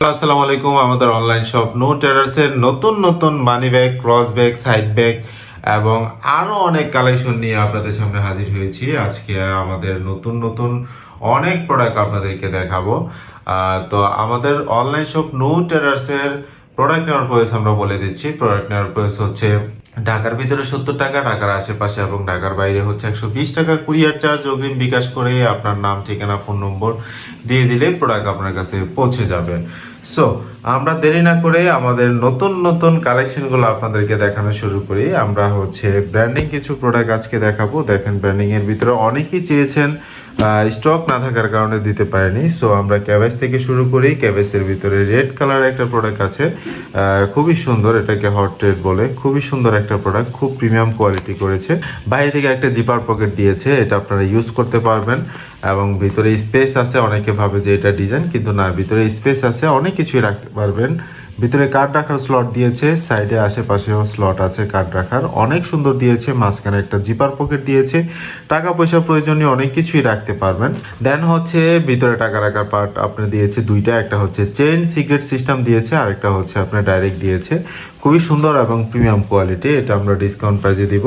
আসসালামু আলাইকুম, আমাদের অনলাইন শপ নো ট্রেডার্সের নতুন নতুন money bag cross bag side bag এবং আরও অনেক কালেকশন নিয়ে আপনাদের সামনে হাজির হয়েছি। আজকে আমাদের নতুন নতুন অনেক প্রোডাক্ট আপনাদেরকে দেখাবো। তো আমাদের অনলাইন শপ নো ট্রেডার্সের প্রোডাক্ট নেওয়ার প্রাইস আমরা বলে দিচ্ছি। প্রোডাক্ট নেওয়ার প্রাইস হচ্ছে ঢাকার ভিতরে সত্তর টাকা, ঢাকার আশেপাশে এবং ঢাকার বাইরে হচ্ছে একশো বিশ টাকা। কুরিয়ার চার্জ অগ্রিম বিকাশ করে আপনার নাম, ঠিকানা ফোন নম্বর দিয়ে দিলে প্রোডাক্ট আপনার কাছে পৌঁছে যাবে। সো আমরা দেরি না করে আমাদের নতুন নতুন কালেকশনগুলো আপনাদেরকে দেখানো শুরু করি। আমরা হচ্ছে ব্র্যান্ডিং কিছু প্রোডাক্ট আজকে দেখাবো। দেখেন ব্র্যান্ডিংয়ের ভিতরে অনেকেই চেয়েছেন স্টক না থাকার কারণে দিতে পারেনি। সো আমরা ক্যাবেজ থেকে শুরু করি। ক্যাবেজের ভিতরে রেড কালার একটা প্রোডাক্ট আছে। খুবই সুন্দর এটাকে হট রেড বলে। খুবই সুন্দর একটা প্রোডাক্ট খুব প্রিমিয়াম কোয়ালিটি করেছে। বাইরে থেকে একটা জিপার পকেট দিয়েছে। এটা আপনারা ইউজ করতে পারবেন। এবং ভিতরে স্পেস আছে। অনেকে ভাবে যে এটা ডিজাইন কিন্তু না, ভিতরে স্পেস আছে। অনেক কিছুই রাখতে পারবেন। ভিতরে কার্ড রাখার স্লট দিয়েছে সাইডে আশেপাশেও স্লট আছে কার্ড রাখার। অনেক সুন্দর দিয়েছে, মাঝখানে একটা জিপার পকেট দিয়েছে। টাকা পয়সা প্রয়োজনীয় অনেক কিছুই রাখতে পারবেন। দেন হচ্ছে ভিতরে টাকা রাখার পার্ট আপনি দিয়েছে দুইটা, একটা হচ্ছে চেন সিক্রেট সিস্টেম দিয়েছে আর একটা হচ্ছে আপনার ডাইরেক্ট দিয়েছে। খুবই সুন্দর এবং প্রিমিয়াম কোয়ালিটি এটা আমরা ডিসকাউন্ট প্রাইজে দিব।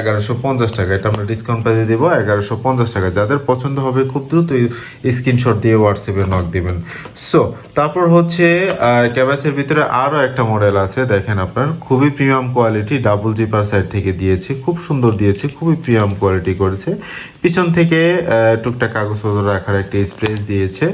এগারোশো পঞ্চাশ টাকা, এটা আমরা ডিসকাউন্ট প্রাইজে দিব। এগারোশো পঞ্চাশ টাকা, যাদের পছন্দ হবে খুব দ্রুত স্ক্রিনশট দিয়ে হোয়াটসঅ্যাপে নক দিবেন। সো তারপর হচ্ছে ক্যাবাসের ভিতরে আরও একটা মডেল আছে, দেখেন আপনার, খুবই premium quality double zipper side থেকে দিয়েছে, খুব সুন্দর দিয়েছে, খুবই প্রিমিয়াম কোয়ালিটি করেছে। পিছন থেকে টুকটাক কাগজপত্র রাখার একটা স্প্রেস দিয়েছে।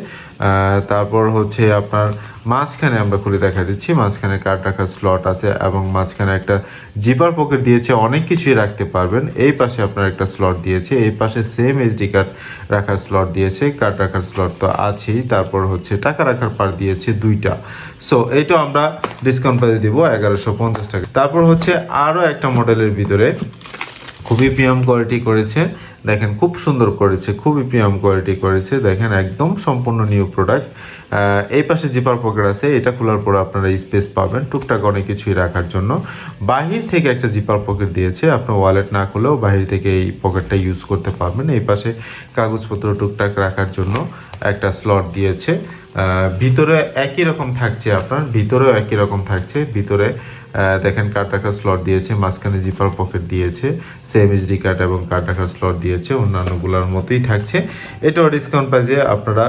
তারপর হচ্ছে আপনার মাঝখানে আমরা খুলে দেখা দিচ্ছি। মাঝখানে কার্ড রাখার স্লট আছে এবং মাঝখানে একটা জিপার পকেট দিয়েছে। অনেক কিছুই রাখতে পারবেন। এই পাশে আপনার একটা স্লট দিয়েছে। এই পাশে সেম এইচডি কার্ড রাখার স্লট দিয়েছে। কার্ড রাখার স্লট তো আছেই। তারপর হচ্ছে টাকা রাখার পার দিয়েছে দুইটা। সো এইটা আমরা ডিসকাউন্ট প্রাইসে দিব। এগারোশো পঞ্চাশ টাকা। তারপর হচ্ছে আরও একটা মডেলের ভিতরে খুবই প্রিমিয়াম কোয়ালিটি করেছে। দেখেন, খুব সুন্দর করেছে, খুবই প্রিয়াম কোয়ালিটি করেছে। দেখেন, একদম সম্পূর্ণ নিউ প্রোডাক্ট এই পাশে জিপার পকেট আছে, এটা খোলার পরে আপনারা স্পেস পাবেন। টুকটাক অনেক কিছুই রাখার জন্য। বাহির থেকে একটা জিপার পকেট দিয়েছে আপনার ওয়ালেট না খুলেও বাহির থেকে এই পকেটটা ইউজ করতে পারবেন। এই পাশে কাগজপত্র টুকটাক রাখার জন্য একটা স্লট দিয়েছে। ভিতরে একই রকম থাকছে আপনার, ভিতরেও একই রকম থাকছে। ভিতরে দেখেন কার্ড রাখার স্লট দিয়েছে, মাঝখানে জিপার পকেট দিয়েছে সেম এইচডি কার্ড এবং কার্ড রাখার স্লট দিয়েছে, অন্যান্যগুলোর মতোই থাকছে। এটাও ডিসকাউন্ট প্রাইজে আপনারা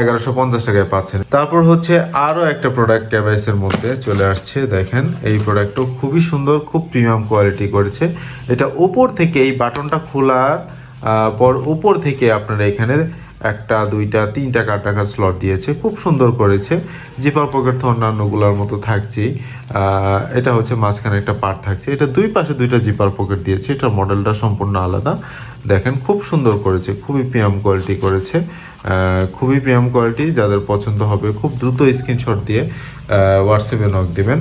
এগারোশো পঞ্চাশ টাকায় পাচ্ছেন। তারপর হচ্ছে আরও একটা প্রোডাক্ট ক্যাবাইসের মধ্যে চলে আসছে, দেখেন, এই প্রোডাক্টও খুবই সুন্দর, খুব প্রিমিয়াম কোয়ালিটি করেছে। এটা উপর থেকে এই বাটনটা খোলার পর উপর থেকে আপনারা এখানে একটা, দুইটা, তিনটা কার্ড রাখার স্লট দিয়েছে, খুব সুন্দর করেছে। জিপার পকেট তো অন্যান্যগুলোর মতো থাকছেই। এটা হচ্ছে মাঝখানে একটা পার্ট থাকছে। এটা দুই পাশে দুইটা জিপার পকেট দিয়েছে। এটা মডেলটা সম্পূর্ণ আলাদা। দেখেন, খুব সুন্দর করেছে, খুবই প্রিয়াম কোয়ালিটি করেছে। খুবই প্রিয়াম কোয়ালিটি, যাদের পছন্দ হবে, খুব দ্রুত স্ক্রিনশট দিয়ে হোয়াটসঅ্যাপে নক দিবেন।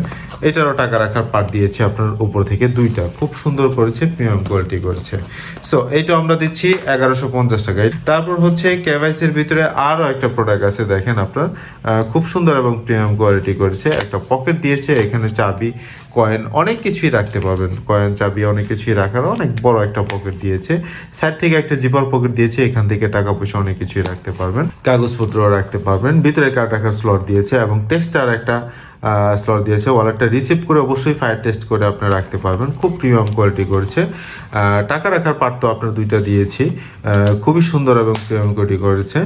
এটারও টাকা রাখার পার্ট দিয়েছে আপনার উপর থেকে দুইটা। খুব সুন্দর করেছে, প্রিমিয়াম কোয়ালিটি করেছে। সো এইটা আমরা দিচ্ছি এগারোশো পঞ্চাশ টাকায় তারপর হচ্ছে কেভাইসির ভিতরে আরও একটা প্রোডাক্ট আছে, দেখেন আপনার। খুব সুন্দর এবং প্রিমিয়াম কোয়ালিটি করেছে। একটা পকেট দিয়েছে, এখানে চাবি কয়েন অনেক কিছুই রাখতে পারবেন। কয়েন চাবি, অনেক কিছুই রাখার, অনেক বড় একটা পকেট দিয়েছে। সাইড থেকে একটা জিপার পকেট দিয়েছে, এখান থেকে টাকা পয়সা অনেক কিছুই রাখতে পারবেন। কাগজপত্র রাখতে পারবেন। ভিতরে কার্ড রাখার স্লট দিয়েছে এবং টেক্সটার একটা স্লট দিয়েছে। ওয়ালেটটা রিসিভ করে অবশ্যই ফায়ার টেস্ট করে আপনারা রাখতে পারবেন। খুব প্রিমিয়াম কোয়ালিটি করেছে। টাকা রাখার পার্ট তো আপনার দুইটা দিয়েছি। খুবই সুন্দর এবং প্রিমিয়াম কোয়ালিটি করেছে।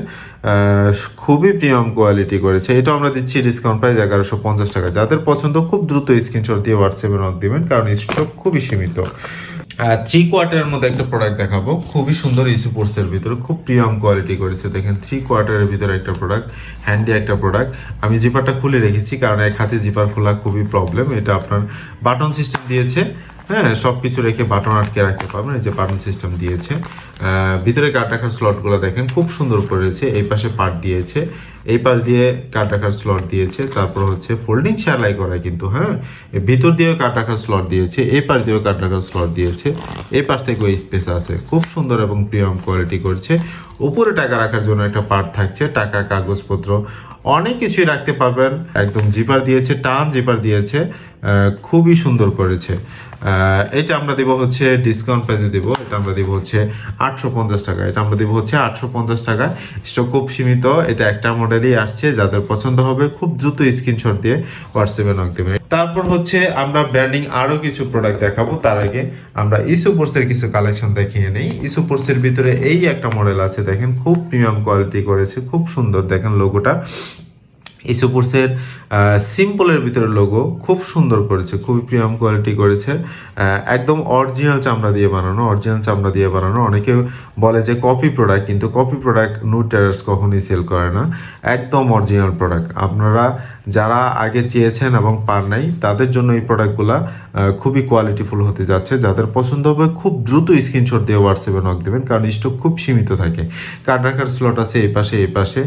খুবই প্রিমিয়াম কোয়ালিটি করেছে। এটা আমরা দিচ্ছি ডিসকাউন্ট প্রাইস এগারোশো পঞ্চাশ টাকা। যাদের পছন্দ, খুব দ্রুত স্ক্রিনশট দিয়ে হোয়াটসঅ্যাপে নক দেবেন, কারণ স্টক খুবই সীমিত। থ্রি কোয়ার্টারের মধ্যে একটা প্রোডাক্ট দেখাবো। খুবই সুন্দর স্পোর্টসের ভিতরে, খুব প্রিমিয়াম কোয়ালিটি করেছে। দেখেন থ্রি কোয়ার্টারের ভিতরে একটা প্রোডাক্ট হ্যান্ডি একটা প্রোডাক্ট আমি জিপারটা খুলে রেখেছি, কারণ এক হাতে জিপার খোলা খুবই প্রবলেম এটা আপনার বাটন সিস্টেম দিয়েছে। হ্যাঁ সব কিছু রেখে বাটন আটকে রাখতে পারবেন, এই যে বাটন সিস্টেম দিয়েছে। ভিতরে কার্ড রাখার স্লটগুলো দেখেন, খুব সুন্দর করেছে, এই পাশে পার্ট দিয়েছে, এই পাশ দিয়ে কার্ড রাখার স্লট দিয়েছে, তারপর হচ্ছে ফোল্ডিং সেলাই করা কিন্তু হ্যাঁ? ভিতর দিয়েও কার্ড রাখার স্লট দিয়েছে, এই পাশ দিয়েও কার্ড রাখার স্লট দিয়েছে, এই পাশ থেকেও স্পেস আছে। খুব সুন্দর এবং প্রিমিয়াম কোয়ালিটি করছে। উপরে টাকা রাখার জন্য একটা পার্ট থাকছে, টাকা, কাগজপত্র। অনেক কিছুই রাখতে পারবেন। একদম জিপার দিয়েছে, টান জিপার দিয়েছে খুবই সুন্দর করেছে। এটা আমরা দিব হচ্ছে ডিসকাউন্ট প্রাইসে দিব। এটা আমরা দিব হচ্ছে আটশো পঞ্চাশ টাকা। এটা আমরা দিব হচ্ছে আটশো পঞ্চাশ টাকা। স্টক খুব সীমিত। এটা একটা মডেলই আসছে। যাদের পছন্দ হবে, খুব দ্রুত স্ক্রিনশট দিয়ে হোয়াটসঅ্যাপে নক দেবেন। তারপর হচ্ছে আমরা ব্র্যান্ডিং আরও কিছু প্রোডাক্ট দেখাবো। তার আগে আমরা ইসুপোর্সের কিছু কালেকশন দেখিয়ে নেই। ইসুপোর্সের ভিতরে এই একটা মডেল আছে, দেখেন, খুব প্রিমিয়াম কোয়ালিটি করেছে, খুব সুন্দর, দেখেন লোগোটা ইসুপুরসের সিম্পলের ভিতরে লোগো খুব সুন্দর করেছে, খুবই প্রিমিয়াম কোয়ালিটি করেছে। একদম অরিজিনাল চামড়া দিয়ে বানানো অরিজিনাল চামড়া দিয়ে বানানো। অনেকে বলে যে কপি প্রোডাক্ট কিন্তু কপি প্রোডাক্ট নো টেরার্স কখনোই সেল করে না। একদম অরিজিনাল প্রোডাক্ট আপনারা যারা আগে চেয়েছেন এবং পার নাই, তাদের জন্য এই প্রোডাক্টগুলো খুবই কোয়ালিটিফুল হতে যাচ্ছে। যাদের পছন্দ হবে, খুব দ্রুত স্ক্রিনশট দিয়ে হোয়াটসঅ্যাপে নক দেবেন, কারণ স্টক খুব সীমিত থাকে। কার্ড রাখার স্লট আছে এই পাশে এই পাশে।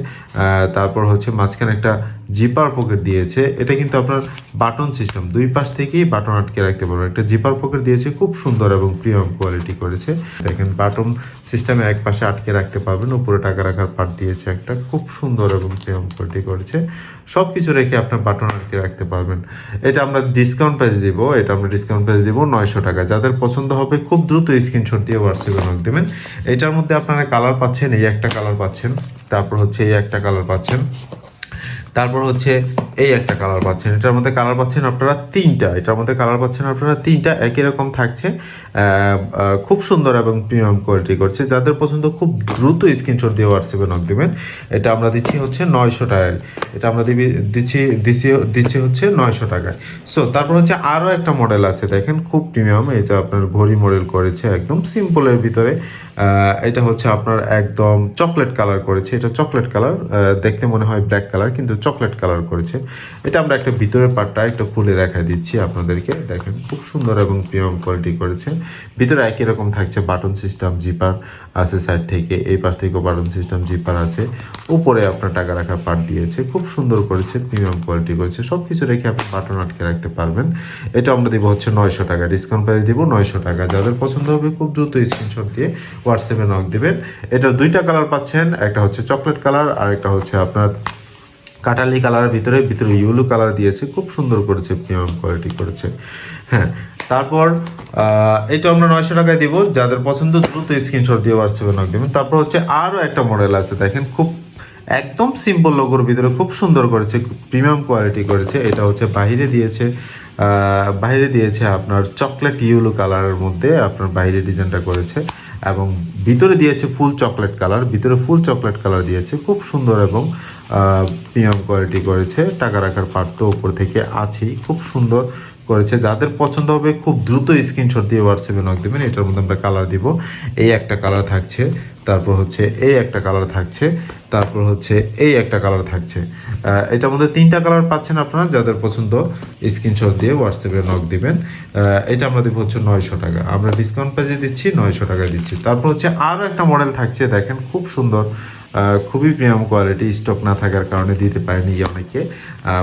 তারপর হচ্ছে মাঝখানে একটা জিপার পকেট দিয়েছে। এটা কিন্তু আপনার বাটন সিস্টেম দুই পাশ থেকেই বাটন আটকে রাখতে পারবেন। একটা জিপার পকেট দিয়েছে, খুব সুন্দর এবং প্রিমিয়াম কোয়ালিটি করেছে। দেখেন বাটন সিস্টেমে এক পাশে আটকে রাখতে পারবেন, উপরে টাকা রাখার পার্ট দিয়েছে একটা। খুব সুন্দর এবং প্রিমিয়াম কোয়ালিটি করেছে। সব কিছু রেখে আপনার বাটন আটকে রাখতে পারবেন। এটা আমরা ডিসকাউন্ট প্রাইস দিব, এটা আমরা ডিসকাউন্ট প্রাইস দিব নয়শো টাকা। যাদের পছন্দ হবে খুব দ্রুত স্ক্রিনশট দিয়ে হোয়াটসঅ্যাপে নক দেবেন। এটার মধ্যে আপনারা কালার পাচ্ছেন, এই একটা কালার পাচ্ছেন। তারপর হচ্ছে এই একটা কালার পাচ্ছেন। তারপর হচ্ছে এই একটা কালার পাচ্ছেন। এটার মধ্যে কালার পাচ্ছেন আপনারা তিনটা। এটার মধ্যে কালার পাচ্ছেন আপনারা তিনটা। একই রকম থাকছে। খুব সুন্দর এবং প্রিমিয়াম কোয়ালিটি করছে। যাদের পছন্দ, খুব দ্রুত স্ক্রিনশট দিয়ে হোয়াটসঅ্যাপে নক দেবেন। এটা আমরা দিচ্ছি হচ্ছে নয়শো টাকায়। এটা আমরা দিবি, দিচ্ছি দিচ্ছি দিচ্ছি হচ্ছে নয়শো টাকায়। সো তারপর হচ্ছে আরও একটা মডেল আছে, দেখেন, খুব প্রিমিয়াম এটা আপনার ঘড়ি মডেল করেছে একদম সিম্পলের ভিতরে। এটা হচ্ছে আপনার একদম চকলেট কালার করেছে। এটা চকলেট কালার দেখতে মনে হয় ব্ল্যাক কালার কিন্তু চকলেট কালার করেছে। এটা আমরা একটা ভিতরের পার্টটা একটা খুলে দেখা দিচ্ছি আপনাদেরকে। দেখেন, খুব সুন্দর এবং প্রিমিয়াম কোয়ালিটি করেছে। ভিতরে একই রকম থাকছে বাটন সিস্টেম, জিপার আছে সাইড থেকে, এই পাশ থেকেও বাটন সিস্টেম, জিপার আছে। উপরে আপনার টাকা রাখার পার্ট দিয়েছে, খুব সুন্দর করেছে প্রিমিয়াম কোয়ালিটি করেছে। সব কিছু রেখে আপনি বাটন আটকে রাখতে পারবেন। এটা আমরা দিব হচ্ছে নয়শো টাকা ডিসকাউন্ট প্রাইস দিব নয়শো টাকা। যাদের পছন্দ হবে খুব দ্রুত স্ক্রিনশট দিয়ে হোয়াটসঅ্যাপে নক দেবেন। এটার দুইটা কালার পাচ্ছেন, একটা হচ্ছে চকলেট কালার আর একটা হচ্ছে আপনার কাটালি কালারের ভিতরে ভিতরে ইউলো কালার দিয়েছে। খুব সুন্দর করেছে প্রিমিয়াম কোয়ালিটি করেছে। হ্যাঁ তারপর এটা আমরা নয়শো টাকায় দিব। যাদের পছন্দ, দ্রুত স্ক্রিনশট দিয়ে হোয়াটসঅ্যাপে নক দেবেন। তারপর হচ্ছে আরও একটা মডেল আছে, দেখেন, খুব একদম সিম্পল লোগোর ভিতরে খুব সুন্দর করেছে প্রিমিয়াম কোয়ালিটি করেছে। এটা হচ্ছে বাইরে দিয়েছে বাইরে দিয়েছে আপনার চকলেট ইউলো কালারের মধ্যে আপনার বাইরে ডিজাইনটা করেছে। এবং ভিতরে দিয়েছে ফুল চকলেট কালার ভিতরে ফুল চকলেট কালার দিয়েছে। খুব সুন্দর এবং প্রিমিয়াম কোয়ালিটি করেছে। টাকা রাখার পার্ট তো উপর থেকে আছেই খুব সুন্দর করেছে। যাদের পছন্দ হবে, খুব দ্রুত স্ক্রিনশট দিয়ে হোয়াটসঅ্যাপে নক দেবেন। এটার মধ্যে আমরা কালার দিব। এই একটা কালার থাকছে। তারপর হচ্ছে এই একটা কালার থাকছে, তারপর হচ্ছে এই একটা কালার থাকছে। এটার মধ্যে তিনটা কালার পাচ্ছেন আপনারা, যাদের পছন্দ স্ক্রিনশট দিয়ে হোয়াটসঅ্যাপে নক দিবেন। এটা আমরা দিব হচ্ছে নয়শো টাকা। আমরা ডিসকাউন্ট পেজে দিচ্ছি, নয়শো টাকা দিচ্ছি। তারপর হচ্ছে আরও একটা মডেল থাকছে, দেখেন খুব সুন্দর। খুবই প্রিমিয়াম কোয়ালিটি স্টক না থাকার কারণে দিতে পারেনি অনেকে।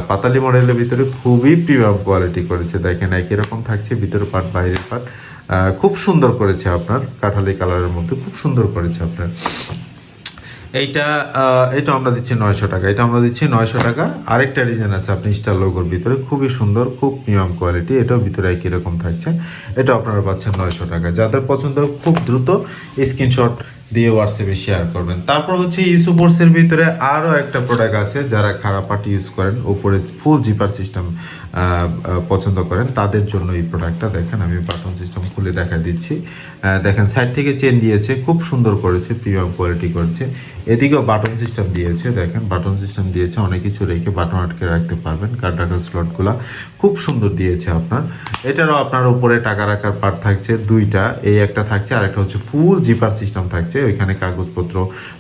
পাতালি মডেলের ভিতরে খুবই প্রিমিয়াম কোয়ালিটি করেছে। দেখেন একই রকম থাকছে, ভিতরে পার্ট বাইরের পার্ট খুব সুন্দর করেছে আপনার, কাঠালি কালারের মধ্যে খুব সুন্দর করেছে আপনার। এইটা এটা আমরা দিচ্ছি নয়শো টাকা, এটা আমরা দিচ্ছি নয়শো টাকা। আরেকটা ডিজাইন আছে আপনি স্টার লোগোর ভিতরে, খুবই সুন্দর, খুব প্রিমিয়াম কোয়ালিটি এটাও ভিতরে একই রকম থাকছে। এটা আপনারা পাচ্ছেন নয়শো টাকা। যাদের পছন্দ, খুব দ্রুত স্ক্রিনশট দিয়ে হোয়াটসঅ্যাপে শেয়ার করবেন। তারপর হচ্ছে ইসুপোর্টসের ভিতরে আরও একটা প্রোডাক্ট আছে যারা খারাপ পার্টি ইউজ করেন উপরে ফুল জিপার সিস্টেম পছন্দ করেন, তাদের জন্য এই প্রোডাক্টটা দেখেন, আমি বাটন সিস্টেম খুলে দেখা দিচ্ছি। দেখেন সাইড থেকে চেন দিয়েছে, খুব সুন্দর করেছে প্রিমিয়াম কোয়ালিটি করেছে। এদিকেও বাটন সিস্টেম দিয়েছে, দেখেন বাটন সিস্টেম দিয়েছে, অনেক কিছু রেখে বাটন আটকে রাখতে পারবেন কার্ড রাখার স্লটগুলা খুব সুন্দর দিয়েছে আপনার। এটারও আপনার উপরে টাকা রাখার পার্ট থাকছে, দুইটা, এই একটা থাকছে আর একটা হচ্ছে ফুল জিপার সিস্টেম থাকছে ওইখানে কাগজপত্র,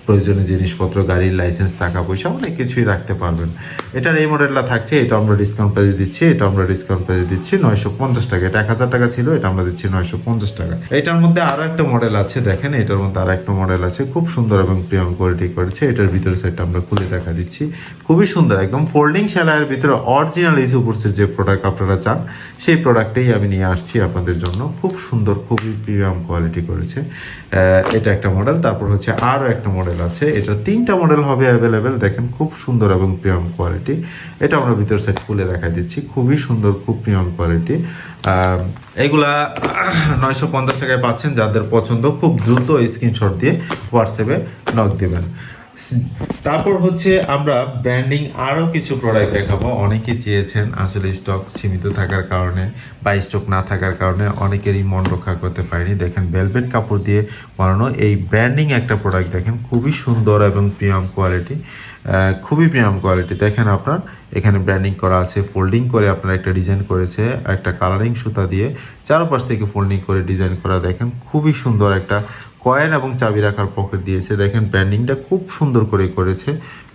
প্রয়োজনীয় জিনিসপত্র, গাড়ির লাইসেন্স টাকা পয়সা, অনেক কিছুই রাখতে পারবেন। এটার এই মডেলটা থাকছে, এটা আমরা ডিসকাউন্ট প্রাইজে দিচ্ছি, এটা আমরা ডিসকাউন্ট প্রাইজে দিচ্ছি নয়শো পঞ্চাশ টাকা। এটা এক হাজার টাকা ছিল, এটা আমরা দিচ্ছি নয়শো পঞ্চাশ টাকা। এটার মধ্যে আরও একটা মডেল আছে, দেখেন, এটার মধ্যে আরও একটা মডেল আছে, খুব সুন্দর এবং প্রিমিয়াম কোয়ালিটি করেছে। এটার ভিতরে সাইডটা আমরা খুলে দেখা দিচ্ছি। খুবই সুন্দর, একদম ফোল্ডিং সেলাইয়ের ভিতরে অরিজিনাল ইসুপুরসের যে প্রোডাক্ট আপনারা চান, সেই প্রোডাক্টেই আমি নিয়ে আসছি আপনাদের জন্য। খুব সুন্দর, খুবই প্রিমিয়াম কোয়ালিটি করেছে। এটা একটা মডেল মডেল, তারপর হচ্ছে আরও একটা মডেল আছে। এটা তিনটা মডেল হবে অ্যাভেলেবেল দেখেন খুব সুন্দর এবং প্রিমিয়াম কোয়ালিটি এটা আমরা ভিতর সাইড খুলে দেখা দিচ্ছি, খুবই সুন্দর, খুব প্রিমিয়াম কোয়ালিটি এগুলা নয়শো পঞ্চাশ টাকায় পাচ্ছেন, যাদের পছন্দ, খুব দ্রুত স্ক্রিনশট দিয়ে হোয়াটসঅ্যাপে নক দেবেন। তারপর হচ্ছে আমরা ব্র্যান্ডিং আরও কিছু প্রোডাক্ট দেখাবো। অনেকে চেয়েছেন আসলে স্টক সীমিত থাকার কারণে বা স্টক না থাকার কারণে অনেকেরই মন রক্ষা করতে পারেনি। দেখেন ভেলভেট কাপড় দিয়ে বানানো এই ব্র্যান্ডিং একটা প্রোডাক্ট দেখেন, খুবই সুন্দর এবং প্রিমিয়াম কোয়ালিটি খুবই প্রিমিয়াম কোয়ালিটি দেখেন আপনার, এখানে ব্র্যান্ডিং করা আছে ফোল্ডিং করে আপনার একটা ডিজাইন করেছে, একটা কালারিং সুতা দিয়ে চারপাশ থেকে ফোল্ডিং করে ডিজাইন করা দেখেন, খুবই সুন্দর একটা কয়েন এবং চাবি রাখার পকেট দিয়েছে। দেখেন ব্র্যান্ডিংটা খুব সুন্দর করে করেছে।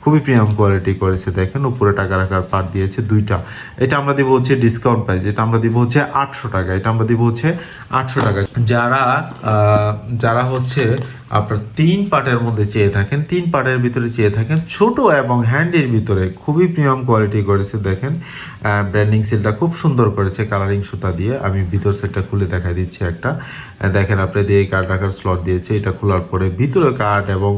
খুবই প্রিমিয়াম কোয়ালিটি করেছে, দেখেন, উপরে টাকা রাখার পার্ট দিয়েছে দুইটা। এটা আমরা দিব হচ্ছে ডিসকাউন্ট প্রাইস এটা আমরা দিব হচ্ছে আটশো টাকা, এটা আমরা দিব হচ্ছে আটশো টাকা। যারা যারা হচ্ছে আপনার তিন পার্টের মধ্যে চেয়ে থাকেন, তিন পার্টের ভিতরে চেয়ে থাকেন, ছোট এবং হ্যান্ডের ভিতরে খুবই প্রিমিয়াম কোয়ালিটি করেছে, দেখেন ব্র্যান্ডিং সিলটা খুব সুন্দর করেছে কালারিং সুতা দিয়ে। আমি ভিতর সেটটা খুলে দেখা দিচ্ছি একটা। দেখেন, আপনি দিয়ে কার্ড রাখার স্লট দিয়েছে, এটা খোলার পরে ভিতরে কার্ড এবং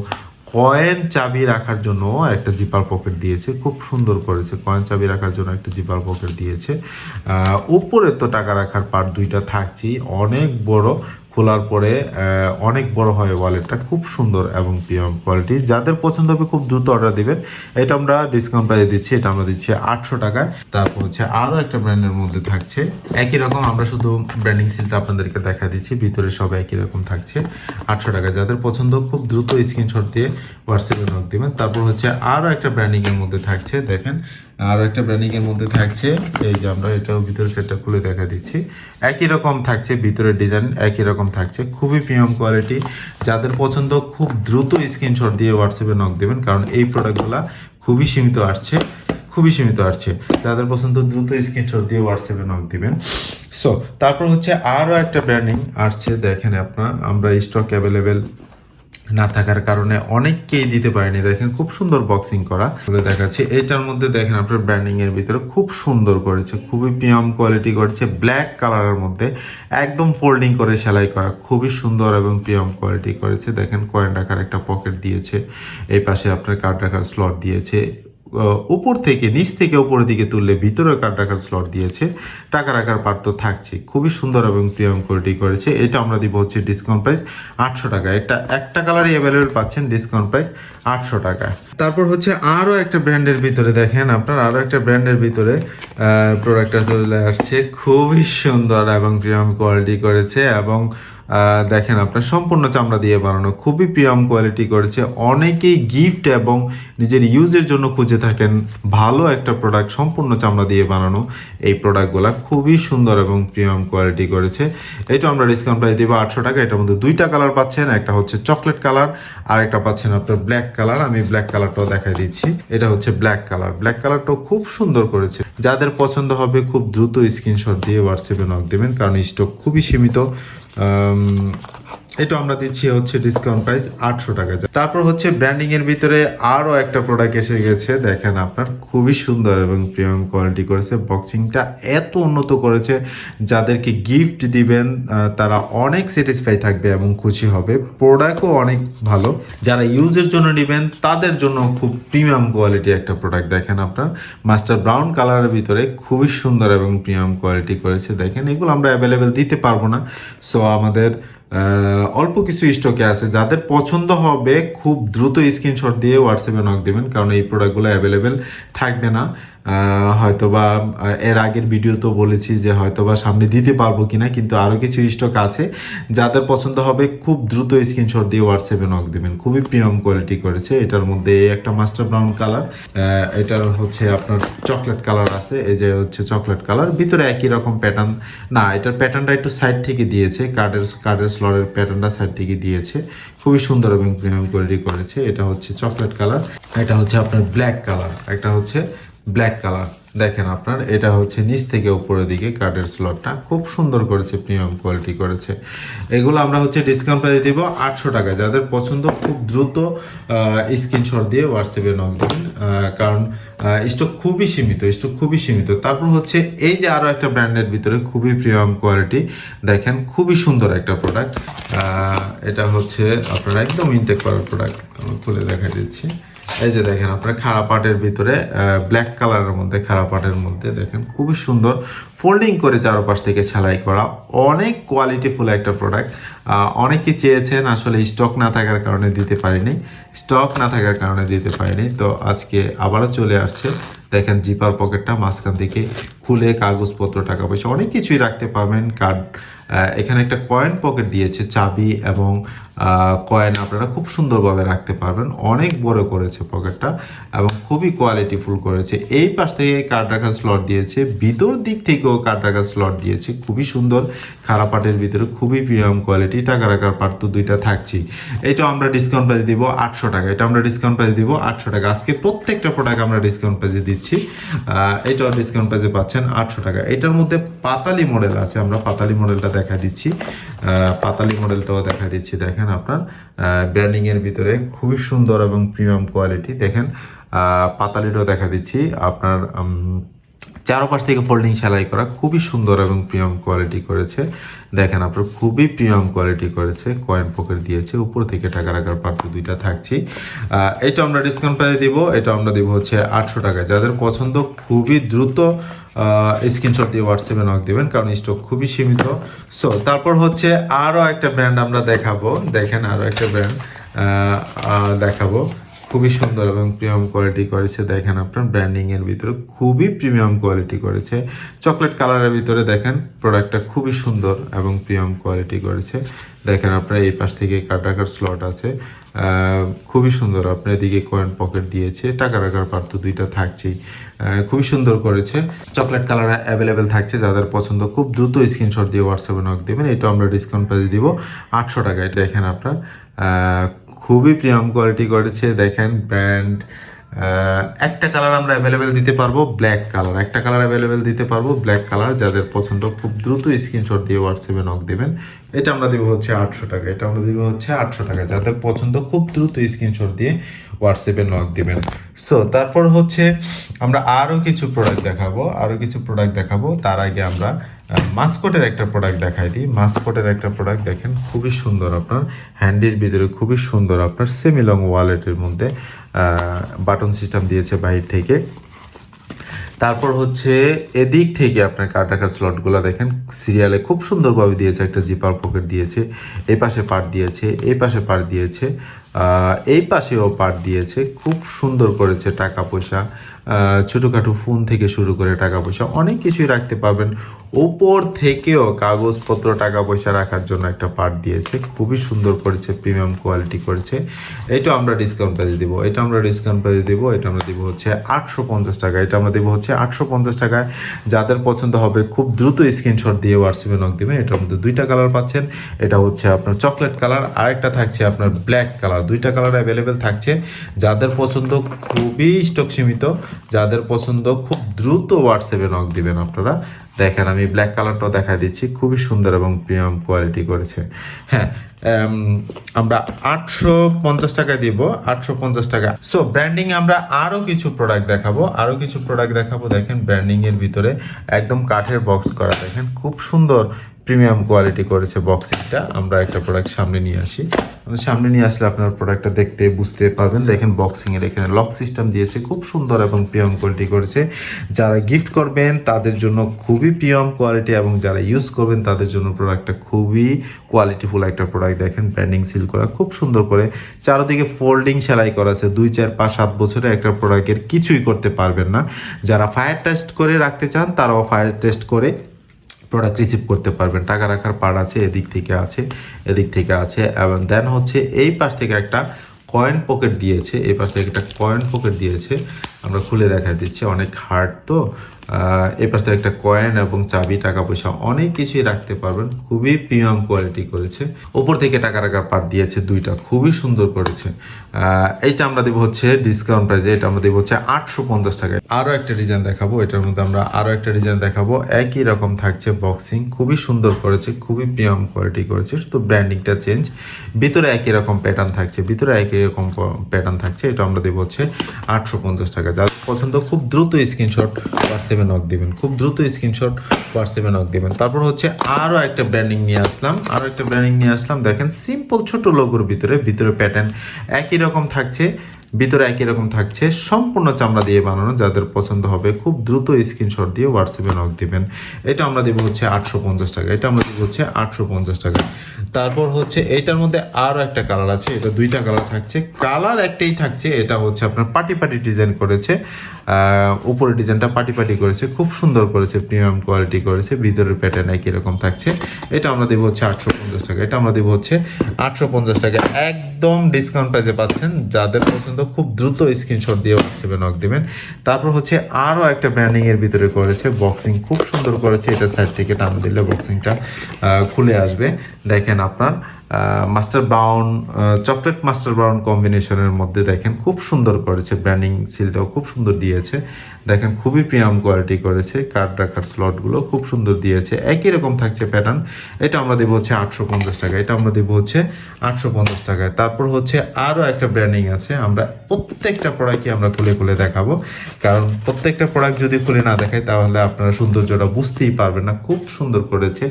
কয়েন চাবি রাখার জন্য একটা জিপার পকেট দিয়েছে, খুব সুন্দর করেছে। কয়েন চাবি রাখার জন্য একটা জিপার পকেট দিয়েছে। উপরে তো টাকা রাখার পার্ট দুইটা থাকছি অনেক বড় খোলার পরে অনেক বড় হয় ওয়ালেটটা খুব সুন্দর এবং প্রিমিয়াম কোয়ালিটি যাদের পছন্দ হবে খুব দ্রুত অর্ডার দিবেন। এটা আমরা ডিসকাউন্ট প্রাইসে দিচ্ছি। এটা আমরা দিচ্ছি আটশো টাকায় তারপর হচ্ছে আরও একটা ব্র্যান্ডের মধ্যে থাকছে। একই রকম আমরা শুধু ব্র্যান্ডিং সিলটা আপনাদেরকে দেখা দিচ্ছি। ভিতরে সব একই রকম থাকছে। আটশো টাকা। যাদের পছন্দ, খুব দ্রুত স্ক্রিনশট দিয়ে হোয়াটসঅ্যাপে নক দিবেন। তারপর হচ্ছে আরও একটা ব্র্যান্ডিংয়ের মধ্যে থাকছে। দেখেন আরও একটা ব্র্যান্ডিং এর মধ্যে থাকছে। এই যে আমরা এটাও ভিতরে সেটটা খুলে দেখা দিচ্ছি। একই রকম থাকছে ভিতরের ডিজাইন একই রকম থাকছে। খুবই প্রিমিয়াম কোয়ালিটি যাদের পছন্দ, খুব দ্রুত স্ক্রিনশট দিয়ে হোয়াটসঅ্যাপে নক দেবেন, কারণ এই প্রোডাক্টগুলো খুবই সীমিত আসছে। খুবই সীমিত আসছে। যাদের পছন্দ, দ্রুত স্ক্রিনশট দিয়ে হোয়াটসঅ্যাপে নক দিবেন। সো তারপর হচ্ছে আরও একটা ব্র্যান্ডিং আসছে। দেখেন আপনার, আমরা স্টক অ্যাভেলেবেল না থাকার কারণে অনেককেই দিতে পারেনি। দেখেন, খুব সুন্দর বক্সিং করা। বলে দেখাচ্ছি, এটার মধ্যে দেখেন আপনার ব্র্যান্ডিং এর ভিতরে খুব সুন্দর করেছে, খুবই প্রিয়ম কোয়ালিটি করেছে ব্ল্যাক কালারের মধ্যে একদম ফোল্ডিং করে সেলাই করা, খুবই সুন্দর এবং প্রিয়ম কোয়ালিটি করেছে। দেখেন কয়েন রাখার একটা পকেট দিয়েছে, এই পাশে আপনার কার্ড রাখার স্লট দিয়েছে উপর থেকে, নিচ থেকে উপরের দিকে তুললে ভিতরে কার্ড রাখার স্লট দিয়েছে টাকা রাখার পার তো থাকছে। খুবই সুন্দর এবং প্রিমিয়াম কোয়ালিটি করেছে। এটা আমরা দিব হচ্ছে ডিসকাউন্ট প্রাইস আটশো টাকা। একটা একটা কালারই অ্যাভেলেবেল পাচ্ছেন ডিসকাউন্ট প্রাইস আটশো টাকা। তারপর হচ্ছে আরও একটা ব্র্যান্ডের ভিতরে দেখেন আপনার, আরও একটা ব্র্যান্ডের ভিতরে প্রোডাক্টটা চলে আসছে। খুবই সুন্দর এবং প্রিমিয়াম কোয়ালিটি করেছে এবং দেখেন আপনার সম্পূর্ণ চামড়া দিয়ে বানানো খুবই প্রিমিয়াম কোয়ালিটি করেছে। অনেকেই গিফট এবং নিজের ইউজের জন্য খুঁজে থাকেন ভালো একটা প্রোডাক্ট সম্পূর্ণ চামড়া দিয়ে বানানো। এই প্রোডাক্টগুলো খুবই সুন্দর এবং প্রিমিয়াম কোয়ালিটি করেছে। এটা আমরা ডিসকাউন্ট প্রাইস দেবো আটশো টাকা। এটার মধ্যে দুইটা কালার পাচ্ছেন, একটা হচ্ছে চকলেট কালার আর একটা পাচ্ছেন আপনার ব্ল্যাক কালার আমি ব্ল্যাক কালারটাও দেখাই দিচ্ছি। এটা হচ্ছে ব্ল্যাক কালার ব্ল্যাক কালারটাও খুব সুন্দর করেছে। যাদের পছন্দ হবে খুব দ্রুত স্ক্রিনশট দিয়ে হোয়াটসঅ্যাপে নক দেবেন, কারণ স্টক খুবই সীমিত। আম, এটা আমরা দিচ্ছি হচ্ছে ডিসকাউন্ট প্রাইস আটশো টাকা তারপর হচ্ছে ব্র্যান্ডিং এর ভিতরে আরও একটা প্রোডাক্ট এসে গেছে। দেখেন আপনার, খুবই সুন্দর এবং প্রিমিয়াম কোয়ালিটি করেছে। বক্সিংটা এত উন্নত করেছে, যাদেরকে গিফট দিবেন তারা অনেক স্যাটিসফাই থাকবে এবং খুশি হবে। প্রোডাক্টও অনেক ভালো। যারা ইউজের জন্য নেবেন, তাদের জন্য খুব প্রিমিয়াম কোয়ালিটি একটা প্রোডাক্ট দেখেন আপনার, মাস্টার ব্রাউন কালারের ভিতরে খুবই সুন্দর এবং প্রিমিয়াম কোয়ালিটি করেছে। দেখেন, এগুলো আমরা অ্যাভেলেবেল দিতে পারব না। সো আমাদের অল্প কিছু স্টকে আছে। যাদের পছন্দ হবে, খুব দ্রুত স্ক্রিনশট দিয়ে হোয়াটসঅ্যাপে নক দেবেন, কারণ এই প্রোডাক্টগুলো অ্যাভেলেবেল থাকবে না। হয়তোবা এর আগের ভিডিও তো বলেছি যে হয়তোবা সামনে দিতে পারব কিনা, কিন্তু আরও কিছু স্টক আছে। যাদের পছন্দ হবে, খুব দ্রুত স্ক্রিনশট দিয়ে হোয়াটসঅ্যাপে নক দেবেন। খুবই প্রিমিয়াম কোয়ালিটি করেছে। এটার মধ্যে একটা মাস্টার ব্রাউন কালার এটার হচ্ছে আপনার চকলেট কালার আছে। এই যে হচ্ছে চকলেট কালার ভিতরে একই রকম প্যাটার্ন না, এটার প্যাটার্নটা একটু সাইড থেকে দিয়েছে। কার্ডের কার্ডের স্লরের প্যাটার্নটা সাইড থেকে দিয়েছে। খুবই সুন্দর এবং প্রিমিয়াম কোয়ালিটি করেছে। এটা হচ্ছে চকলেট কালার এটা হচ্ছে আপনার ব্ল্যাক কালার একটা হচ্ছে ব্ল্যাক কালার দেখেন আপনার, এটা হচ্ছে নিচ থেকে উপরের দিকে কার্ডের স্লটটা খুব সুন্দর করেছে প্রিমিয়াম কোয়ালিটি করেছে। এগুলো আমরা হচ্ছে ডিসকাউন্ট প্রাইস দিব আটশো টাকা। যাদের পছন্দ, খুব দ্রুত স্ক্রিনশট দিয়ে হোয়াটসঅ্যাপে নক দেবেন। কারণ স্টক খুবই সীমিত স্টক খুবই সীমিত। তারপর হচ্ছে এই যে আরও একটা ব্র্যান্ডের ভিতরে খুবই প্রিমিয়াম কোয়ালিটি দেখেন, খুবই সুন্দর একটা প্রোডাক্ট এটা হচ্ছে আপনার একদম ইনটেক করার প্রোডাক্ট খুলে দেখা দিচ্ছি। এই যে দেখেন আপনার খারাপ পাটের ভিতরে ব্ল্যাক কালারের মধ্যে খারাপ পাটের মধ্যে দেখেন, খুবই সুন্দর ফোল্ডিং করে চারপাশ থেকে সেলাই করা। অনেক কোয়ালিটিফুল একটা প্রোডাক্ট অনেকে চেয়েছেন আসলে স্টক না থাকার কারণে দিতে পারিনি। স্টক না থাকার কারণে দিতে পারিনি। তো আজকে আবারও চলে আসছে। দেখেন জিপার পকেটটা মাঝখান থেকে খুলে কাগজপত্র, টাকা পয়সা, অনেক কিছুই রাখতে পারবেন। কার্ড এখানে একটা কয়েন পকেট দিয়েছে চাবি এবং কয়েন আপনারা খুব সুন্দরভাবে রাখতে পারবেন। অনেক বড় করেছে পকেটটা এবং খুবই কোয়ালিটিফুল করেছে। এই পাশ থেকে কার্ড রাখার স্লট দিয়েছে। ভিতর দিক থেকেও কার্ড রাখার স্লট দিয়েছে। খুবই সুন্দর। খারাপ পাটের ভিতরে খুবই প্রিমিয়াম কোয়ালিটি টাকা রাখার পার্ট তো দুইটা থাকছি এটা আমরা ডিসকাউন্ট প্রাইস দিব আটশো টাকা। এটা আমরা ডিসকাউন্ট প্রাইস দিব আটশো টাকা। আজকে প্রত্যেকটা প্রোডাক্ট আমরা ডিসকাউন্ট প্রাইসে দিচ্ছি। এটাও ডিসকাউন্ট প্রাইসে পাচ্ছেন আটশো টাকা। এটার মধ্যে পাতালি মডেল আছে। আমরা পাতালি মডেলটা দেখা দিচ্ছি। পাতালি মডেলটাও দেখা দিচ্ছি, দেখেন আপনার। ব্র্যান্ডিং এর ভিতরে খুবই সুন্দর এবং প্রিমিয়াম কোয়ালিটি দেখেন। পাতালিটাও দেখা দিচ্ছি, আপনার চারপাশ থেকে ফোল্ডিং সেলাই করা খুবই সুন্দর এবং প্রিমিয়াম কোয়ালিটি করেছে। দেখেন আপনার, খুবই প্রিমিয়াম কোয়ালিটি করেছে কয়েন পকেট দিয়েছে, উপর থেকে টাকা রাখার পার্ট দুইটা থাকছি। এটা আমরা ডিসকাউন্ট প্রাইস দিব, এটা আমরা দিব হচ্ছে আটশো টাকা। যাদের পছন্দ, খুবই দ্রুত স্ক্রিনশট দিয়ে হোয়াটসঅ্যাপে নক দেবেন, কারণ স্টক খুবই সীমিত। সো তারপর হচ্ছে আরও একটা ব্র্যান্ড আমরা দেখাবো। দেখেন আরও একটা ব্র্যান্ড দেখাবো। খুবই সুন্দর এবং প্রিমিয়াম কোয়ালিটি করেছে। দেখেন আপনার ব্র্যান্ডিং এর ভিতরে খুবই প্রিমিয়াম কোয়ালিটি করেছে। চকলেট কালারের ভিতরে দেখেন প্রোডাক্টটা খুবই সুন্দর এবং প্রিমিয়াম কোয়ালিটি করেছে। দেখেন আপনার এই পাশ থেকে কাট রাখার স্লট আছে। খুবই সুন্দর আপনার এদিকে কয়েন পকেট দিয়েছে। টাকা রাখার তো দুইটা থাকছেই। খুবই সুন্দর করেছে। চকলেট কালার অ্যাভেলেবেল থাকছে। যাদের পছন্দ খুব দ্রুত স্ক্রিনশট দিয়ে হোয়াটসঅ্যাপে নক দেবেন। এটা আমরা ডিসকাউন্ট প্রাইস দিব। আটশো টাকায় দেখেন আপনার খুবই প্রিয়াম কোয়ালিটি করেছে দেখেন ব্র্যান্ড একটা কালার আমরা অ্যাভেলেবেল দিতে পারব ব্ল্যাক কালার একটা কালার অ্যাভেলেবেল দিতে পারব ব্ল্যাক কালার যাদের পছন্দ, খুব দ্রুত স্ক্রিনশট দিয়ে হোয়াটসঅ্যাপে নক দেবেন। এটা আমরা দিব হচ্ছে আটশো টাকা। এটা আমরা দিব হচ্ছে আটশো টাকা। যাদের পছন্দ, খুব দ্রুত স্ক্রিনশট দিয়ে হোয়াটসঅ্যাপে নক দিবেন। সো তারপর হচ্ছে আমরা আরও কিছু প্রোডাক্ট দেখাবো। আরও কিছু প্রোডাক্ট দেখাবো। তার আগে আমরা মাস্কটের একটা প্রোডাক্ট দেখাই দিই। মাস্কটের একটা প্রোডাক্ট দেখেন, খুবই সুন্দর আপনার। হ্যান্ডির ভিতরে খুবই সুন্দর আপনার সেমি লং ওয়ালেটের মধ্যে। বাটন সিস্টেম দিয়েছে বাইরে থেকে। তারপর হচ্ছে এদিক থেকে আপনার কার্ড রাখার স্লটগুলো দেখেন। সিরিয়ালে খুব সুন্দরভাবে দিয়েছে, একটা জিপার পকেট দিয়েছে, এই পাশে পার্ট দিয়েছে, এই পাশে পার্ট দিয়েছে এই পাশেও পার্ট দিয়েছে। খুব সুন্দর করেছে টাকা পয়সা। ছোটোখাটো ফোন থেকে শুরু করে টাকা পয়সা অনেক কিছুই রাখতে পারবেন। ওপর থেকেও কাগজপত্র, টাকা পয়সা রাখার জন্য একটা পার্ট দিয়েছে। খুবই সুন্দর করেছে প্রিমিয়াম কোয়ালিটি করেছে। এটা আমরা ডিসকাউন্ট প্রাইস দেবো। এটা আমরা ডিসকাউন্ট প্রাইস দেবো। এটা আমরা দেবো হচ্ছে আটশো পঞ্চাশ টাকা। এটা আমরা দেবো হচ্ছে আটশো পঞ্চাশ টাকায়। যাদের পছন্দ হবে, খুব দ্রুত স্ক্রিনশট দিয়ে হোয়াটসঅ্যাপে নক দেবেন। এটার মধ্যে দুইটা কালার পাচ্ছেন। এটা হচ্ছে আপনার চকলেট কালার আরেকটা থাকছে আপনার ব্ল্যাক কালার দুইটা কালার অ্যাভেলেবেল থাকছে। যাদের পছন্দ, খুবই স্টক সীমিত। যাদের পছন্দ খুব দ্রুত হোয়াটসঅ্যাপে নক দিবেন আপনারা। দেখেন, আমি ব্ল্যাক কালারটাও দেখা দিচ্ছি। খুবই সুন্দর এবং প্রিমিয়াম কোয়ালিটি করেছে। হ্যাঁ আমরা আটশো পঞ্চাশ টাকা দিব, আটশো পঞ্চাশ টাকা। সো ব্র্যান্ডিং আমরা আরও কিছু প্রোডাক্ট দেখাবো। আরও কিছু প্রোডাক্ট দেখাবো, দেখেন ব্র্যান্ডিংয়ের ভিতরে একদম কাঠের বক্স করা। দেখেন, খুব সুন্দর প্রিমিয়াম কোয়ালিটি করেছে বক্সিংটা আমরা একটা প্রোডাক্ট সামনে নিয়ে আসি। আমরা সামনে নিয়ে আসলে আপনার প্রোডাক্টটা দেখতে বুঝতে পারবেন। দেখেন বক্সিংয়ের এখানে লক সিস্টেম দিয়েছে। খুব সুন্দর এবং প্রিমিয়াম কোয়ালিটি করেছে। যারা গিফট করবেন, তাদের জন্য খুবই প্রিমিয়াম কোয়ালিটি এবং যারা ইউজ করবেন তাদের জন্য প্রোডাক্টটা খুবই কোয়ালিটিফুল একটা প্রোডাক্ট দেখেন ব্র্যান্ডিং সিল করা, খুব সুন্দর করে চারদিকে ফোল্ডিং সেলাই করা আছে। দুই, চার, পাঁচ, সাত বছরে একটা প্রোডাক্টের কিছুই করতে পারবেন না। যারা ফায়ার টেস্ট করে রাখতে চান, তারাও ফায়ার টেস্ট করে প্রোডাক্ট রিসিভ করতে পারবেন। টাকা রাখার পার্ট আছে, এদিক থেকে আছে, এদিক থেকে আছে এবং দেন হচ্ছে এই পাশ থেকে একটা কয়েন পকেট দিয়েছে, এই পাশ থেকে একটা কয়েন পকেট দিয়েছে। আমরা খুলে দেখা দিচ্ছি, অনেক হার্ড তো। এই পাশে একটা কয়েন এবং চাবি টাকা পয়সা অনেক কিছুই রাখতে পারবেন। খুবই প্রিমিয়াম কোয়ালিটি করেছে। ওপর থেকে টাকা রাখার পার্ট দিয়েছে দুইটা, খুবই সুন্দর করেছে। এইটা আমরা দেবো হচ্ছে ডিসকাউন্ট প্রাইসে এটা আমরা দেবো হচ্ছে আটশো পঞ্চাশ টাকায়। আরও একটা ডিজাইন দেখাবো, এটার মধ্যে আমরা আরও একটা ডিজাইন দেখাবো। একই রকম থাকছে বক্সিং খুবই সুন্দর করেছে, খুবই প্রিমিয়াম কোয়ালিটি করেছে। শুধু ব্র্যান্ডিংটা চেঞ্জ ভিতরে একই রকম প্যাটার্ন থাকছে, ভিতরে একই রকম প্যাটার্ন থাকছে, এটা আমরা দেবো হচ্ছে আটশো পঞ্চাশ টাকা পছন্দ, খুব দ্রুত স্ক্রিনশট হোয়াটসঅ্যাপে নক দিবেন। খুব দ্রুত স্ক্রিনশট হোয়াটসঅ্যাপে নক দিবেন। তারপর হচ্ছে আরও একটা ব্র্যান্ডিং নিয়ে আসলাম আরও একটা ব্র্যান্ডিং নিয়ে আসলাম। দেখেন সিম্পল ছোট লোগোর ভিতরে ভিতরে প্যাটার্ন একই রকম থাকছে। ভিতরে একই রকম থাকছে। সম্পূর্ণ চামড়া দিয়ে বানানো যাদের পছন্দ হবে খুব দ্রুত স্ক্রিনশট দিয়ে হোয়াটসঅ্যাপে নক দিবেন। এটা আমরা দেবো হচ্ছে আটশো পঞ্চাশ টাকা এটা আমরা দেবো হচ্ছে আটশো পঞ্চাশ টাকা তারপর হচ্ছে এইটার মধ্যে আরও একটা কালার আছে। এটা দুইটা কালার থাকছে। কালার একটাই থাকছে এটা হচ্ছে আপনার পাটি পাটি ডিজাইন করেছে। আহ, উপরের ডিজাইনটা পাটি পাটি করেছে। খুব সুন্দর করেছে প্রিমিয়াম কোয়ালিটি করেছে। ভিতরের প্যাটার্ন একই রকম থাকছে। এটা আমরা দেবো হচ্ছে আটশো পঞ্চাশ টাকা এটা আমরা দেবো হচ্ছে আটশো পঞ্চাশ টাকা একদম ডিসকাউন্ট প্রাইসে পাচ্ছেন। যাদের পছন্দ খুব দ্রুত স্ক্রিনশট দিয়ে হোয়াটসঅ্যাপে নক দেবেন। তারপর হচ্ছে আরও একটা ব্র্যান্ডিংয়ের ভিতরে করেছে বক্সিং খুব সুন্দর করেছে, এটা সাইড থেকে টান দিলে বক্সিংটা খুলে আসবে। দেখেন আপনার master brown chocolate master brown কম্বিনেশনের মধ্যে দেখেন খুব সুন্দর করেছে ব্র্যান্ডিং সিলটাও খুব সুন্দর দিয়েছে। দেখেন খুবই প্রিমিয়াম কোয়ালিটি করেছে, কার্ড রাখার স্লটগুলো খুব সুন্দর দিয়েছে। একই রকম থাকছে প্যাটার্ন, এটা আমরা দেবো হচ্ছে আটশো পঞ্চাশ টাকা, এটা আমরা দেবো হচ্ছে আটশো পঞ্চাশ টাকায়। তারপর হচ্ছে আরও একটা ব্র্যান্ডিং আছে, আমরা প্রত্যেকটা প্রোডাক্টই আমরা খুলে খুলে দেখাবো। কারণ প্রত্যেকটা প্রোডাক্ট যদি খুলে না দেখাই তাহলে আপনারা সৌন্দর্যটা বুঝতেই পারবেন না, খুব সুন্দর করেছে।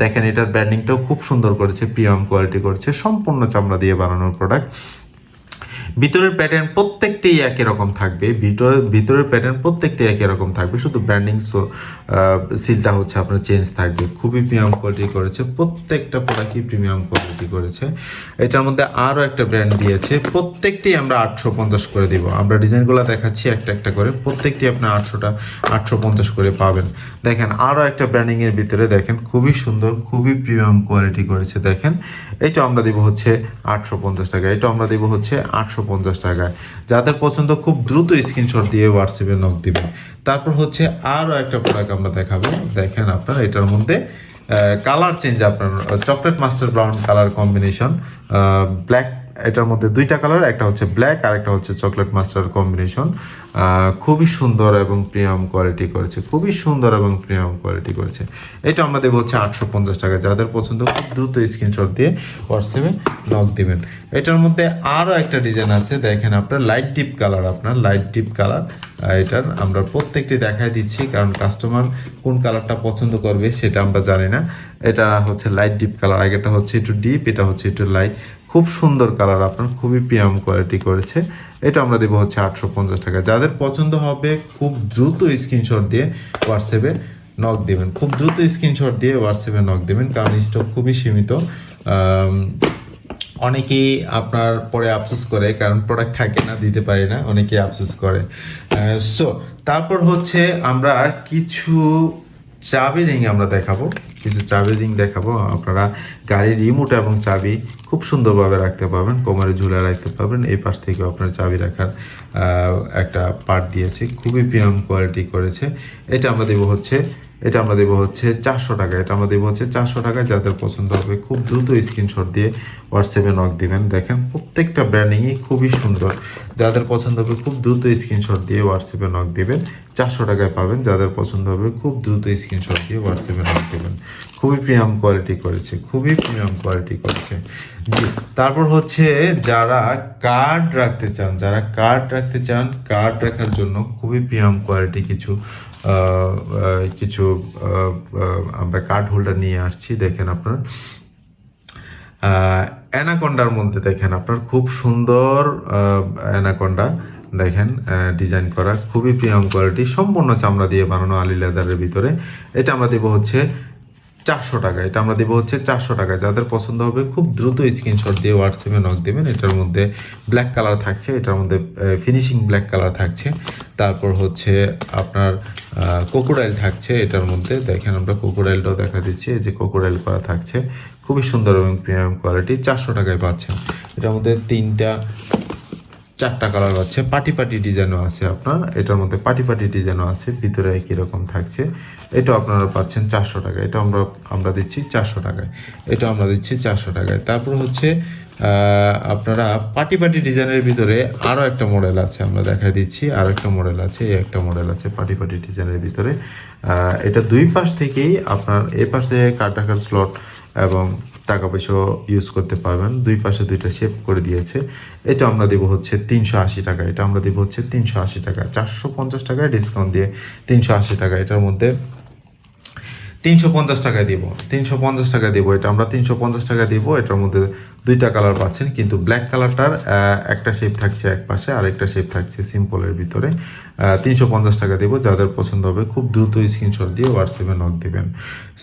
দেখেন এটার ব্র্যান্ডিংটাও খুব সুন্দর করেছে, প্রিমিয়াম কোয়ালিটি করেছে সম্পূর্ণ চামড়া দিয়ে বানানোর প্রোডাক্ট ভিতরের প্যাটার্ন প্রত্যেকটাই একই রকম থাকবে, ভিতরে, ভিতরের প্যাটার্ন প্রত্যেকটাই একই রকম থাকবে, শুধু ব্র্যান্ডিং সিলটা হচ্ছে আপনার চেঞ্জ থাকবে। খুবই প্রিমিয়াম কোয়ালিটি করেছে, প্রত্যেকটা প্রোডাক্টই প্রিমিয়াম কোয়ালিটি করেছে। এটার মধ্যে আরও একটা ব্র্যান্ড দিয়েছে, প্রত্যেকটি আমরা আটশো পঞ্চাশ করে দিব। আমরা ডিজাইনগুলো দেখাচ্ছি একটা একটা করে, প্রত্যেকটি আপনার আটশোটা, আটশো পঞ্চাশ করে পাবেন। দেখেন, আরও একটা ব্র্যান্ডিংয়ের ভিতরে দেখেন, খুবই সুন্দর, খুবই প্রিমিয়াম কোয়ালিটি করেছে, দেখেন। এটা আমরা দিব হচ্ছে আটশো পঞ্চাশ টাকা এটা আমরা দিব হচ্ছে আটশো পঞ্চাশ টাকায়। যাদের পছন্দ, খুব দ্রুত স্ক্রিনশট দিয়ে হোয়াটসঅ্যাপে নক দিবে। তারপর হচ্ছে আরও একটা প্রোডাক্ট আমরা দেখাবো। দেখেন আপনার, এটার মধ্যে কালার চেঞ্জ আপনার chocolate master brown colour combination black এটার মধ্যে দুইটা কালার একটা হচ্ছে ব্ল্যাক আর একটা হচ্ছে চকলেট মাস্টার কম্বিনেশন খুবই সুন্দর এবং প্রিমিয়াম কোয়ালিটি করেছে, খুবই সুন্দর এবং প্রিমিয়াম কোয়ালিটি করেছে। এটা আমরা দেবো হচ্ছে আটশো পঞ্চাশ টাকা। যাদের পছন্দ, খুব দ্রুত স্ক্রিনশট দিয়ে হোয়াটসঅ্যাপে নক দিবেন। এটার মধ্যে আরও একটা ডিজাইন আছে, দেখেন আপনার লাইট ডিপ কালার আপনার লাইট ডিপ কালার এটার আমরা প্রত্যেকটি দেখাই দিচ্ছি, কারণ কাস্টমার কোন কালারটা পছন্দ করবে সেটা আমরা জানি না। এটা হচ্ছে লাইট ডিপ কালার আগেটা হচ্ছে একটু ডিপ এটা হচ্ছে একটু লাইট খুব সুন্দর কালার, আপনার খুবই প্রিমিয়াম কোয়ালিটি করেছে। এটা আমরা দেবো হচ্ছে আটশো পঞ্চাশ টাকা। যাদের পছন্দ হবে, খুব দ্রুত স্ক্রিনশট দিয়ে হোয়াটসঅ্যাপে নক দেবেন। খুব দ্রুত স্ক্রিনশট দিয়ে হোয়াটসঅ্যাপে নক দেবেন, কারণ স্টক খুবই সীমিত। অনেকেই আপনার পরে আফসোস করে, কারণ প্রোডাক্ট থাকে না, দিতে পারি না, অনেকেই আফসোস করে। সো তারপর হচ্ছে আমরা কিছু চাবি রিং আমরা দেখাবো। কিছু চাবি রিং দেখাবো। আপনারা গাড়ির রিমোট এবং চাবি খুব সুন্দরভাবে রাখতে পারবেন। কোমরে ঝুলে রাখতে পারবেন। এই পাশ থেকে আপনার চাবি রাখার একটা পার্ট দিয়েছে। খুবই প্রিমিয়াম কোয়ালিটি করেছে। এটা আমরা দেবো হচ্ছে এটা আমরা দেবো হচ্ছে চারশো টাকা। এটা আমরা দেবো হচ্ছে চারশো টাকা যাদের পছন্দ হবে, খুব দ্রুত স্ক্রিনশট দিয়ে হোয়াটসঅ্যাপে নক দিবেন। দেখেন, প্রত্যেকটা ব্র্যান্ডিংই খুবই সুন্দর। যাদের পছন্দ হবে, খুব দ্রুত স্ক্রিনশট দিয়ে হোয়াটসঅ্যাপে নক দিবেন। চারশো টাকায় পাবেন। যাদের পছন্দ হবে, খুব দ্রুত স্ক্রিনশট দিয়ে হোয়াটসঅ্যাপে নক দেবেন। খুবই প্রিমিয়াম কোয়ালিটি করেছে, খুবই প্রিমিয়াম কোয়ালিটি করেছে। জি, তারপর হচ্ছে যারা কার্ড রাখতে চান, যারা কার্ড রাখতে চান কার্ড রাখার জন্য খুবই প্রিমিয়াম কোয়ালিটি কিছু কিছু আমরা কার্ড হোল্ডার নিয়ে আসছি, দেখেন আপনার। অ্যানাকন্ডার মধ্যে দেখেন আপনার, খুব সুন্দর অ্যানাকন্ডা দেখেন ডিজাইন করা, খুবই প্রিমিয়াম কোয়ালিটি সম্পূর্ণ চামড়া দিয়ে বানানো আলি লেদারের ভিতরে। এটা আমরা দেবো হচ্ছে চারশো টাকা। এটা আমরা দেবো হচ্ছে চারশো টাকা। যাদের পছন্দ হবে, খুব দ্রুত স্ক্রিনশট দিয়ে হোয়াটসঅ্যাপে নক দেবেন। এটার মধ্যে ব্ল্যাক কালার থাকছে, এটার মধ্যে ফিনিশিং ব্ল্যাক কালার থাকছে। তারপর হচ্ছে আপনার কোকোডাইল থাকছে, এটার মধ্যে। দেখেন আমরা কোকোডাইলটাও দেখা দিচ্ছি যে কোকোডাইল করা থাকছে। খুবই সুন্দর এবং প্রিমিয়াম কোয়ালিটি চারশো টাকায় পাচ্ছেন। এটার মধ্যে তিনটা চারটা কালার আছে পাটি পাটি ডিজাইনও আছে আপনার। এটার মধ্যে পাটি পাটি ডিজাইনও আছে। ভিতরে একই রকম থাকছে। এটা আপনারা পাচ্ছেন চারশো টাকা এটা আমরা আমরা দিচ্ছি চারশো টাকায়। এটা আমরা দিচ্ছি চারশো টাকায়। তারপর হচ্ছে আপনারা পাটি পাটি ডিজাইনের ভিতরে আরও একটা মডেল আছে আমরা দেখা দিচ্ছি। আর একটা মডেল আছে, এই একটা মডেল আছে পাটি পাটি ডিজাইনের ভিতরে। এটা দুই পাশ থেকেই আপনার এই পাশ থেকে কাটাকার স্লট এবং টাকা পয়সা ইউজ করতে পারবেন। দুই পাশে দুইটা শেপ করে দিয়েছে। এটা আমরা দেবো হচ্ছে তিনশো আশি টাকা। এটা আমরা দেবো হচ্ছে তিনশো আশি টাকা। চারশো পঞ্চাশ টাকায় ডিসকাউন্ট দিয়ে তিনশো আশি টাকা। এটার মধ্যে তিনশো পঞ্চাশ টাকায় দিব, তিনশো পঞ্চাশ টাকা দিব, এটা আমরা তিনশো পঞ্চাশ টাকা দিব, এটার মধ্যে দুইটা কালার পাচ্ছেন, কিন্তু ব্ল্যাক কালারটার একটা শেপ থাকছে এক পাশে আর একটা শেপ থাকছে সিম্পলের ভিতরে তিনশো পঞ্চাশ টাকা দিব, যাদের পছন্দ হবে খুব দ্রুত স্ক্রিনশট দিয়ে হোয়াটসঅ্যাপে নক দিবেন।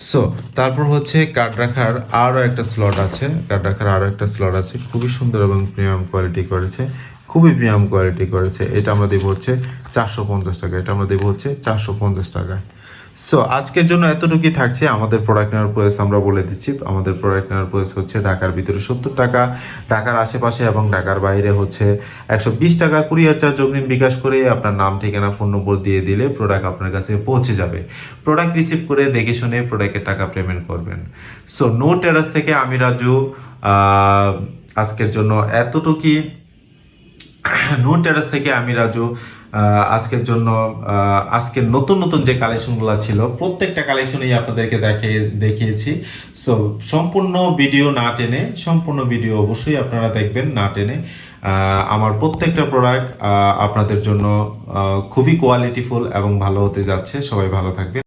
সো তারপর হচ্ছে কার্ড রাখার আরও একটা স্লট আছে কার্ড রাখার আরও একটা স্লট আছে, খুবই সুন্দর এবং প্রিমিয়াম কোয়ালিটি করেছে, খুবই প্রিমিয়াম কোয়ালিটি করেছে, এটা আমরা দেবো হচ্ছে চারশো পঞ্চাশ টাকা, এটা আমরা দেবো হচ্ছে চারশো পঞ্চাশ টাকায় সো আজকের জন্য এতটুকুই থাকছে আমাদের প্রোডাক্ট নেওয়ার প্রাইস আমরা বলে দিচ্ছি, আমাদের প্রোডাক্ট নেওয়ার প্রাইস হচ্ছে ঢাকার ভিতরে সত্তর টাকা, ঢাকার আশেপাশে এবং ঢাকার বাইরে হচ্ছে একশো বিশ টাকা কুরিয়ার চার্জ অগ্রিম বিকাশ করে আপনার নাম, ঠিকানা ফোন নম্বর দিয়ে দিলে প্রোডাক্ট আপনার কাছে পৌঁছে যাবে। প্রোডাক্ট রিসিভ করে দেখে শুনে প্রোডাক্টের টাকা পেমেন্ট করবেন। সো নো টেরাস থেকে আমি রাজু আজকের জন্য এতটুকুই। নো টেরাস থেকে আমি রাজু আজকের জন্য আজকে আজকের নতুন নতুন যে কালেকশনগুলো ছিল, প্রত্যেকটা কালেকশনই আপনাদেরকে দেখে, দেখিয়েছি। সো সম্পূর্ণ ভিডিও না টেনে, সম্পূর্ণ ভিডিও অবশ্যই আপনারা দেখবেন, না টেনে। আমার প্রত্যেকটা প্রোডাক্ট আপনাদের জন্য খুবই কোয়ালিটিফুল এবং ভালো হতে যাচ্ছে। সবাই ভালো থাকবেন।